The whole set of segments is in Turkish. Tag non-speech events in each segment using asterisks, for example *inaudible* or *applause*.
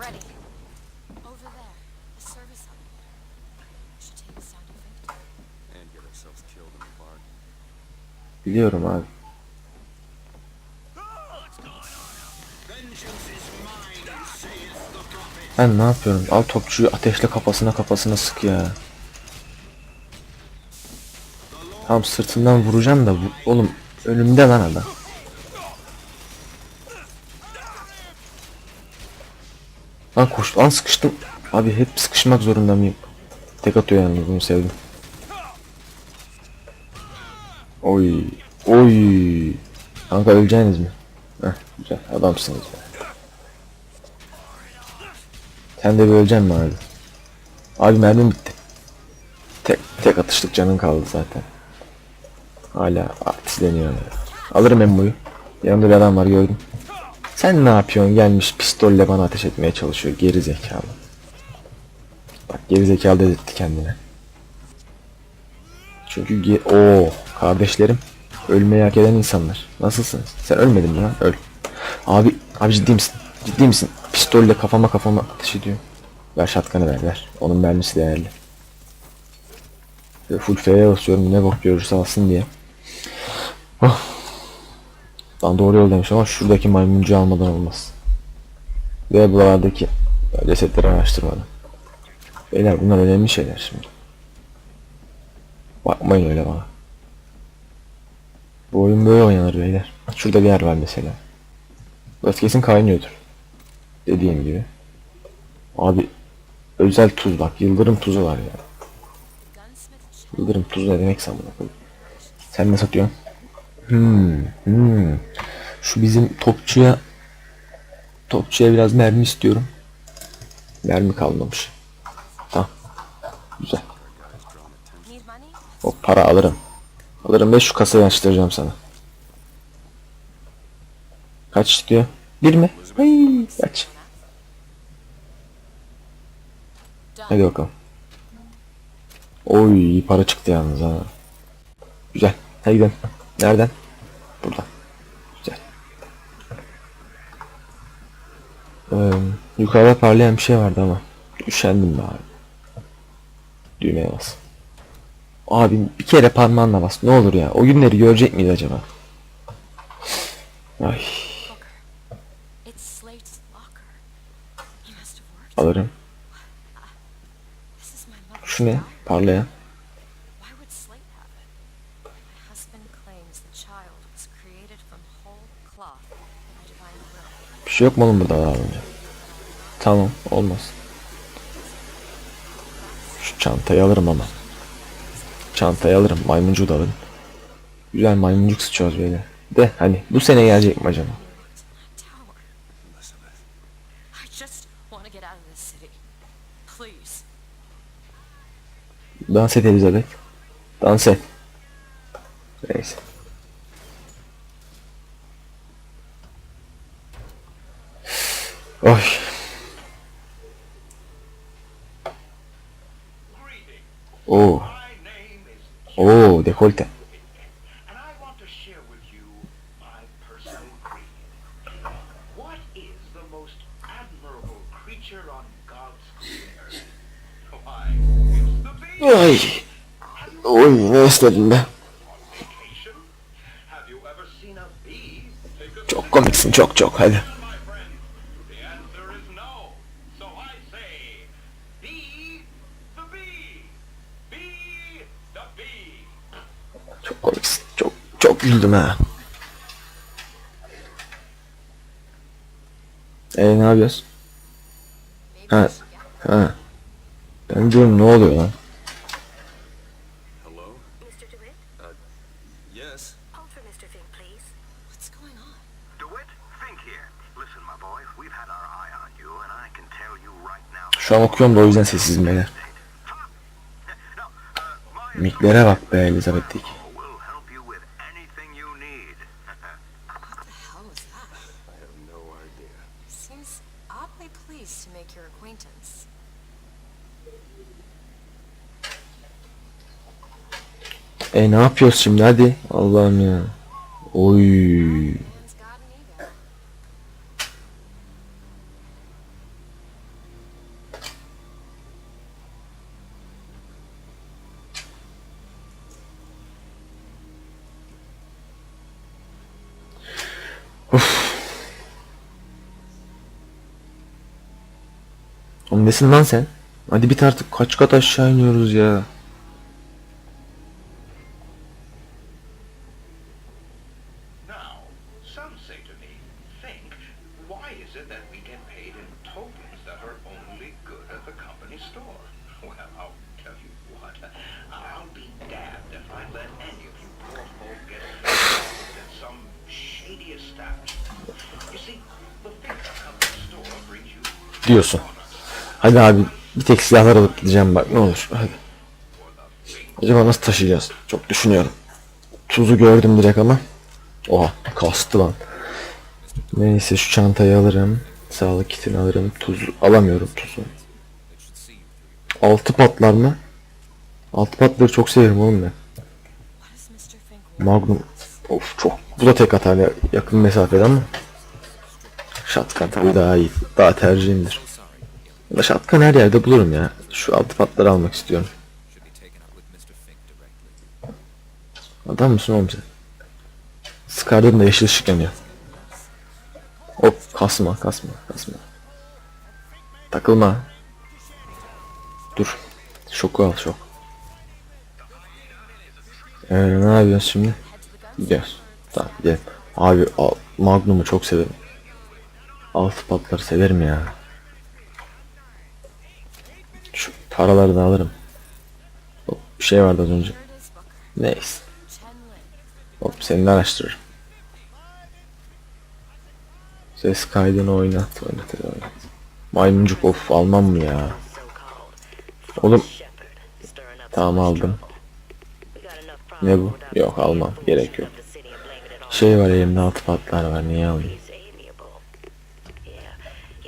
Ready. Over there. The service elevator. Should take us down to Victor. and get ourselves killed in the barn. Biliyorum abi. Ben ne yapıyorum? Al topçuyu ateşle kafasına kafasına sık ya. Tam sırtından vuracağım da bu- oğlum önümde lan adam. Lan koş lan sıkıştım. Abi hep sıkışmak zorunda mıyım? Tek atıyor yalnız bunu sevdim. Oy. Oy. Kanka öleceğiniz mi? Heh güzel adamsınız be. Sen de bir öleceksin mi abi? Abi mermim bitti. Tek, tek atışlık canın kaldı zaten. Hala artistleniyor. ya. Alırım emmoyu. Yanımda bir adam var gördüm. Sen ne yapıyorsun? Gelmiş pistolle bana ateş etmeye çalışıyor. Geri zekalı. Bak geri zekalı dedirtti kendine. Çünkü o kardeşlerim ölmeyi hak eden insanlar. Nasılsınız? Sen ölmedin lan? Öl. Abi abi ciddi misin? Ciddi misin? Pistolle kafama kafama ateş ediyor. Ver şatkanı ver ver. Onun mermisi değerli. Ve full F'ye basıyorum ne bok görürse alsın diye. Oh. Ben doğru yol demiş ama şuradaki maymuncu almadan olmaz. Ve buralardaki cesetleri araştırmadan. Beyler bunlar önemli şeyler şimdi. Bakmayın öyle bana. Bu oyun böyle oynanır beyler. Şurada bir yer var mesela. Burası kesin kaynıyordur. Dediğim gibi. Abi özel tuz bak. Yıldırım tuzu var ya. Gunsmith Yıldırım tuzu ne demek sanırım. Sen ne satıyorsun? Hmm, hmm. Şu bizim topçuya topçuya biraz mermi istiyorum. Mermi kalmamış. Tamam. Güzel. O para alırım. Alırım ve şu kasayı açtıracağım sana. Kaç diyor? Bir mi? Ay, kaç. Hadi bakalım. Oy para çıktı yalnız ha. Güzel. Hadi gidelim. Nereden? Buradan. Güzel. Ee, yukarıda parlayan bir şey vardı ama. Üşendim be abi. Düğmeye bas. Abi bir kere parmağınla bas. Ne olur ya. O günleri görecek miyiz acaba? Ay alırım. Şu ne? Parlayan. Bir şey yok mu oğlum burada önce? Tamam olmaz. Şu çantayı alırım ama. Çantayı alırım. Maymuncuğu da alırım. Güzel maymuncuk sıçıyoruz böyle. De hani bu sene gelecek mi acaba? Dans et Elizabeth. Dans et. Neyse. Vacation? Have you ever seen a bee? Take a Çok komiksin çok çok hadi. my friend. The answer is no. So I say, be the bee. Be the bee. Çok komiksin. Çok güldüm ha. E ne yapıyoruz? Maybe Ha. Ha. Ben diyorum ne oluyor lan? Hello? Mr. DeWitt? Uh, yes. Hold for Mr. Fink, please. What's going on? DeWitt, Fink here. Listen, my boy, we've had our eye on you, and I can tell you right now. Şu an okuyorum da o yüzden sessizim beyler. *laughs* Uh, Miklere bak be Elizabeth'teki. E ne yapıyoruz şimdi hadi. Allah'ım ya. Oy. Of. Oğlum nesin lan sen? Hadi bit artık kaç kat aşağı iniyoruz ya. Diyorsun. Hadi abi bir tek silahlar alıp gideceğim bak ne olur. Hadi. Acaba nasıl taşıyacağız? Çok düşünüyorum. Tuzu gördüm direkt ama. Oha kastı lan. Neyse şu çantayı alırım. Sağlık kitini alırım. Tuz alamıyorum tuzu. Altı patlar mı? Altı patları çok severim oğlum ben. Magnum. Of çok. Bu da tek atarlı yakın mesafede ama. Shotgun tabii daha iyi. Daha tercihimdir. Ya da her yerde bulurum ya. Şu altı patları almak istiyorum. Adam mısın oğlum sen? Sıkardığımda yeşil ışık yanıyor. Hop kasma kasma kasma. Takılma. Dur. Şoku al şok. Ee, ne yapıyorsun şimdi? Gidiyoruz. Tamam gidelim. Abi Magnum'u çok severim. Altı patları severim ya. Şu paraları da alırım. Hop, bir şey vardı az önce. Neyse. Hop seni de araştırırım. Ses kaydını oynat, oynat, oynat. Maymuncuk of almam mı ya? Oğlum tamam aldım. Ne bu? Yok almam. Gerek yok. Şey var elimde altı patlar var niye alayım?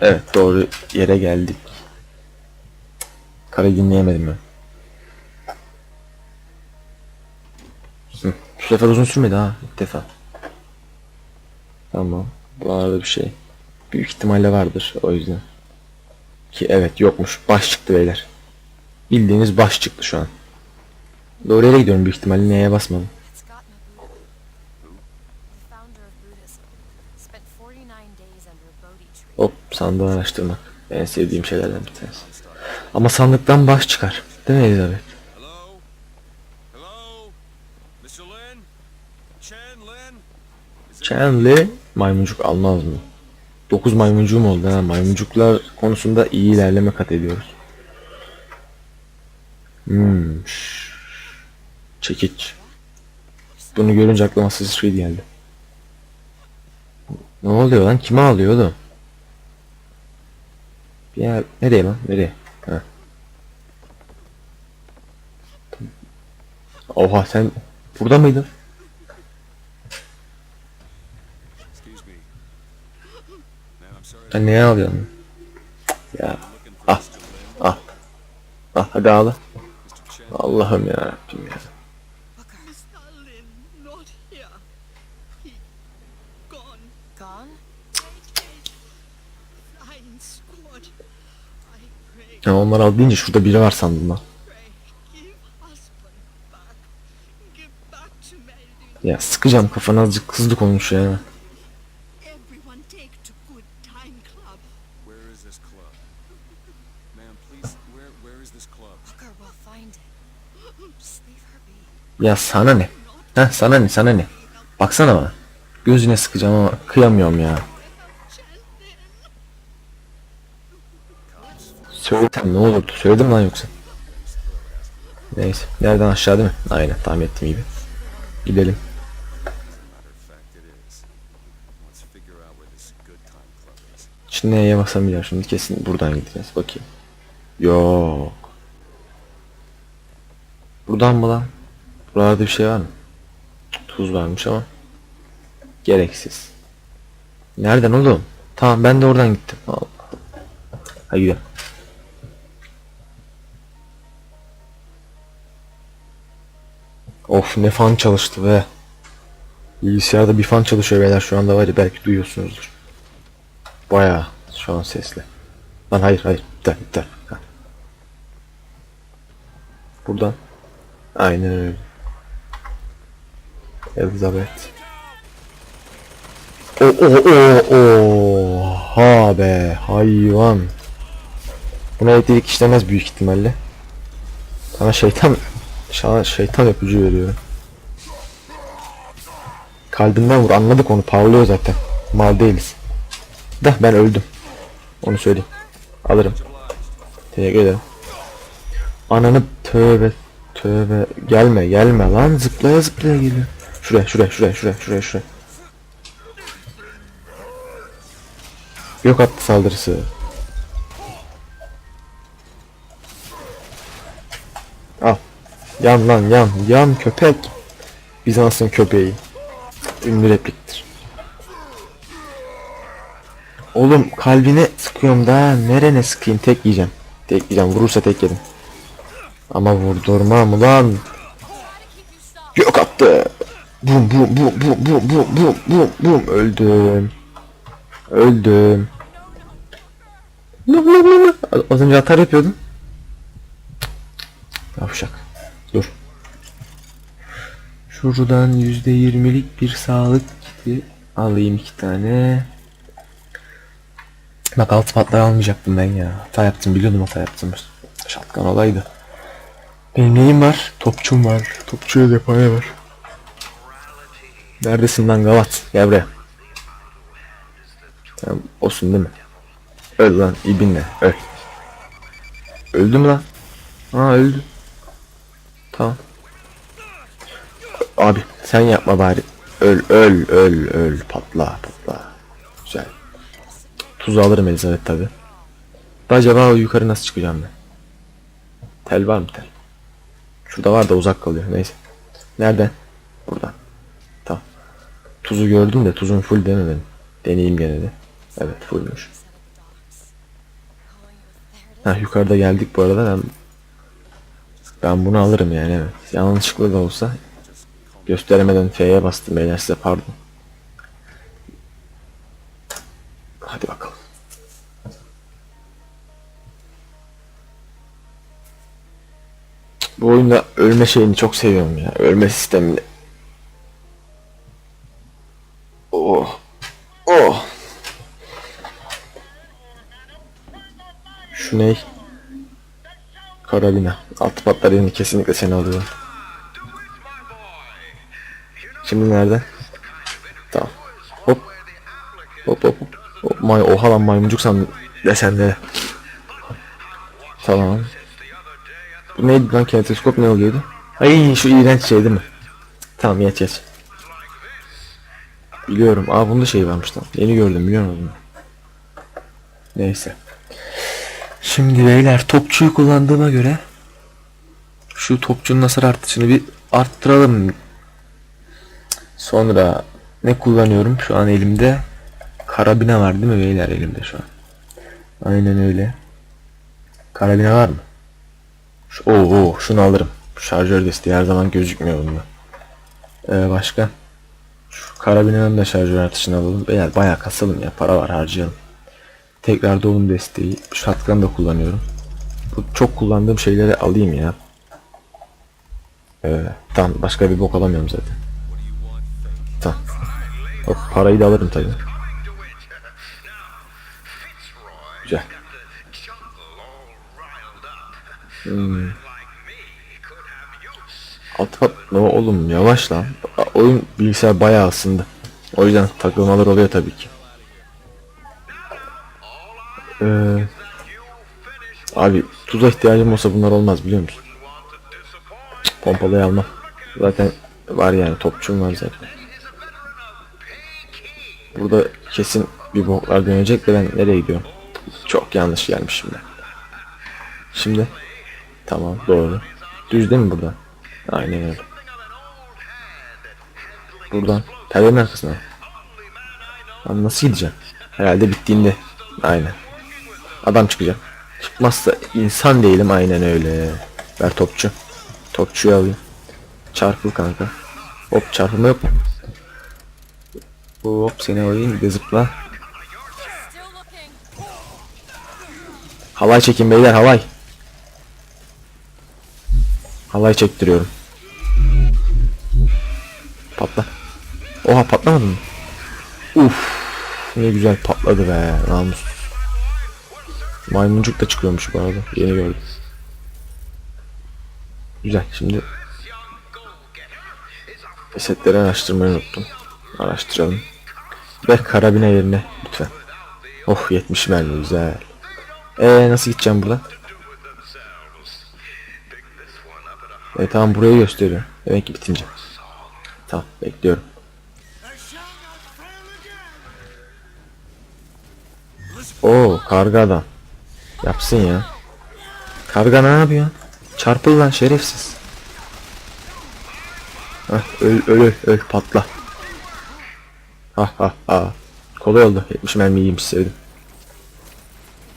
Evet doğru yere geldik. Karayı dinleyemedim ben. Bu sefer uzun sürmedi ha ilk defa. Tamam. Bu arada bir şey. Büyük ihtimalle vardır o yüzden. Ki evet yokmuş. Baş çıktı beyler. Bildiğiniz baş çıktı şu an. Doğru yere gidiyorum büyük ihtimalle neye basmadım. It's gotten a Buddha. The founder of Buddhism. Spent 49 days under a Bodhi tree. Hop sandığı araştırmak. En sevdiğim şeylerden bir tanesi. Ama sandıktan baş çıkar. Değil mi Elizabeth? Chenli maymuncuk almaz mı? 9 maymuncuğum oldu ha. Maymuncuklar konusunda iyi ilerleme kat ediyoruz. Hmm. Çekiç. Bunu görünce aklıma Assassin's Creed geldi. Ne oluyor lan? Kime alıyor oğlum? Bir yer... Nereye lan? Nereye? Ha. Oha sen burada mıydın? Sen neye alıyorsun? Ya ah ah ah hadi ağla. Allah'ım ya Rabbim ya. Ya onlar al deyince şurada biri var sandım lan. pray, give husband back. Give back to Meldon. Ya sıkacağım kafana azıcık hızlı konuş ya. Everyone take to good time club. Where is this club? Ma'am, please, where where is this club? Booker will find it. *gasps* Just leave her be. Ya sana ne? Heh sana ne sana ne? Baksana bana. Gözüne sıkacağım ama kıyamıyorum ya. Söylesem ne olurdu? Söyledim lan yoksa. Neyse. Nereden aşağı değil mi? Aynen tahmin ettiğim gibi. Gidelim. Şimdi neye basamayacağım şimdi kesin buradan gideceğiz bakayım. Yok. Buradan mı lan? Buralarda bir şey var mı? Tuz varmış ama. Gereksiz. Nereden oğlum? Tamam ben de oradan gittim. Allah. Hadi gidelim. Of ne fan çalıştı be. Bilgisayarda bir fan çalışıyor beyler şu anda var ya belki duyuyorsunuzdur. Bayağı şu an sesli. Lan hayır hayır iptal iptal. Buradan. Aynen öyle. Elizabeth. O o o o ha be hayvan. Buna elektrik işlemez büyük ihtimalle. Sana şeytan sana şeytan öpücü veriyorum. Kalbinden vur anladık onu parlıyor zaten. Mal değiliz. Da ben öldüm. Onu söyleyeyim. Alırım. Teşekkür ederim. Ananı tövbe tövbe gelme gelme lan zıplaya zıplaya geliyor. Şuraya şuraya şuraya şuraya şuraya şuraya. Yok attı saldırısı. Al. Yan lan yan yan köpek. Bizans'ın köpeği. Ünlü repliktir. Oğlum kalbine sıkıyorum da nerene sıkayım tek yiyeceğim. Tek yiyeceğim vurursa tek yedim. Ama vurdurmam ulan. Yok attı. Bum bum bum bum bum bum bum bum bum öldüm. Öldüm. Az önce atar yapıyordum. Yavşak. Dur. Şuradan yüzde yirmilik bir sağlık kiti alayım iki tane. Bak altı patlar almayacaktım ben ya. Hata yaptım biliyordum hata yaptım. Şatkan olaydı. Benim neyim var? Topçum var. Topçuya cephane var. Neredesin lan Gavat? Gel buraya. Sen olsun değil mi? Öl lan ibinle öl. Öldü mü lan? Ha öldü. Tamam. Abi sen yapma bari. Öl öl öl öl patla patla. Güzel. Tuz alırım Elizabeth tabi. Acaba o yukarı nasıl çıkacağım ben? Tel var mı tel? Şurada var da uzak kalıyor neyse. Nereden? Buradan. Tamam. Tuzu gördüm de tuzun full benim? Deneyeyim gene de. Evet fullmüş. Ha yukarıda geldik bu arada ben ben bunu alırım yani evet. Yanlışlıkla da olsa gösteremeden F'ye bastım beyler size pardon. Hadi bakalım. Bu oyunda ölme şeyini çok seviyorum ya. Ölme sistemini. Oh. Oh. Şu ney? Karabina. Altı patlar yerini kesinlikle seni alıyorum. Şimdi nerede? Tamam. Hop. Hop hop hop. May oha lan maymuncuk sandım desende. Tamam. Bu neydi lan kinetoskop ne oluyordu? Ay şu iğrenç şey değil mi? Tamam geç geç. Biliyorum. Aa bunda şey varmış lan. Yeni gördüm biliyor musun? Neyse. Şimdi beyler topçuyu kullandığıma göre şu topçunun hasar artışını bir arttıralım. Sonra ne kullanıyorum şu an elimde? Karabina var değil mi beyler elimde şu an? Aynen öyle. Karabina var mı? Şu, oo, şunu alırım. Şarjör desteği her zaman gözükmüyor bunda. Ee, başka? Şu karabinanın da şarjör artışını alalım. Beyler bayağı kasalım ya para var harcayalım. Tekrar dolum desteği. Shotgun da kullanıyorum. Bu çok kullandığım şeyleri alayım ya. Ee, tamam başka bir bok alamıyorum zaten. Tamam. Hop, parayı da alırım tabii. Güzel. Hmm. Alt pat ne oğlum yavaş lan. Oyun bilgisayar bayağı ısındı. O yüzden takılmalar oluyor tabii ki. Ee, abi tuza ihtiyacım olsa bunlar olmaz biliyor musun? Cık, Pompalıyı almam. Zaten var yani topçum var zaten. Burada kesin bir boklar dönecek de ben nereye gidiyorum? Çok yanlış gelmişim ben. Şimdi tamam doğru. Düz değil mi buradan? Aynen öyle. Buradan perdenin arkasına. Lan nasıl gideceğim? Herhalde bittiğinde. Aynen. Adam çıkacak. Çıkmazsa insan değilim aynen öyle. Ver topçu. Topçuyu alayım. Çarpıl kanka. Hop çarpılma yok. Hop seni alayım bir de zıpla. Halay çekin beyler halay. Halay çektiriyorum. Patla. Oha patlamadın mı? Uf. Ne güzel patladı be. Namus. Maymuncuk da çıkıyormuş bu arada. Yeni gördüm. Güzel. Şimdi Cesetleri araştırmayı unuttum. Araştıralım. Ve karabine yerine lütfen. Oh 70 mermi güzel. Ee nasıl gideceğim buradan? E tamam burayı gösteriyor. Demek ki bitince. Tamam bekliyorum. Oo karga adam. Yapsın ya. Karga ne yapıyor? Çarpıl lan şerefsiz. Hah öl öl öl, patla. Ha ha ha. Kolay oldu. 70 mermi iyiymiş sevdim.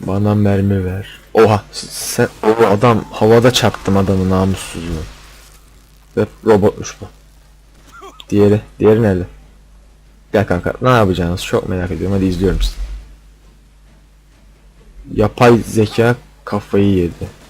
Bana mermi ver. Oha sen o adam havada çarptım adamı namussuzu. Ve robotmuş bu. Diğeri, diğeri nerede? Gel kanka ne yapacağınız çok merak ediyorum hadi izliyorum sizi. Yapay zeka kafayı yedi.